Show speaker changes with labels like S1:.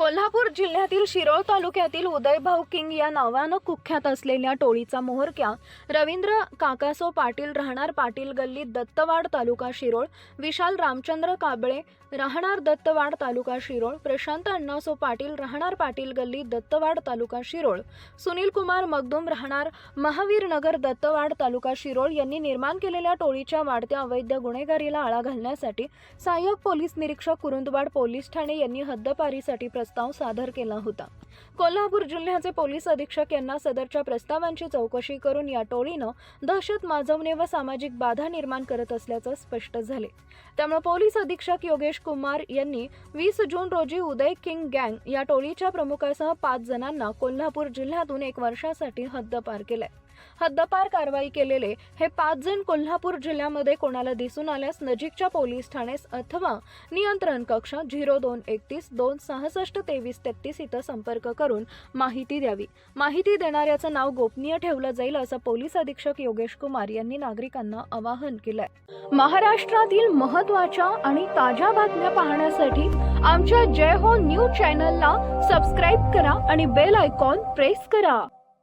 S1: कोल्हापूर जिल्ह्यातील शिरोळ तालुक्यातील उदयभाऊ किंग या नावानं कुख्यात असलेल्या टोळीचा मोहरक्या रवींद्र काकासो पाटील राहणार पाटील गल्ली दत्तवाड तालुका शिरोळ विशाल रामचंद्र काबळे राहणार दत्तवाड तालुका शिरोळ प्रशांत अण्णासो पाटील राहणार पाटील गल्ली दत्तवाड तालुका शिरोळ सुनील कुमार मगदुम राहणार महावीरनगर दत्तवाड तालुका शिरोळ यांनी निर्माण केलेल्या टोळीच्या वाढत्या अवैध गुन्हेगारीला आळा घालण्यासाठी सहाय्यक पोलीस निरीक्षक कुरुंदवाड पोलीस ठाणे यांनी हद्दपारीसाठी प्रस्ताव सादर केला होता. कोल्हापूर जिल्ह्याचे पोलीस अधीक्षक यांना सदरच्या प्रस्तावांची चौकशी करून या टोळीनं दहशत माजवणे व सामाजिक बाधा निर्माण करत असल्याचं स्पष्ट झाले. त्यामुळे पोलीस अधीक्षक योगेश कुमार यांनी वीस जून रोजी उदय किंग गँग या टोळीच्या प्रमुखासह पाच जणांना कोल्हापूर जिल्ह्यातून एक वर्षासाठी हद्दपार केलाय. हद्दपार कारवाई केलेले हे पाच जण कोल्हापूर जिल्ह्यामध्ये कोणाला दिसून आल्यास नजीकच्या पोलीस ठाण्यास अथवा नियंत्रण कक्ष झिरो दोन एकतीस दोन सहासष्ट तेवीस तेहतीस इथं संपर्क करून माहिती द्यावी. माहिती देणाऱ्याचं नाव गोपनीय ठेवलं जाईल असं पोलीस अधीक्षक योगेश कुमार यांनी नागरिकांना आवाहन केलंय. महाराष्ट्रातील महत्त्वाच्या आणि ताज्या बातम्या पाहण्यासाठी आमच्या जय हो न्यूज चॅनलला सबस्क्राईब करा आणि बेल आयकॉन प्रेस करा.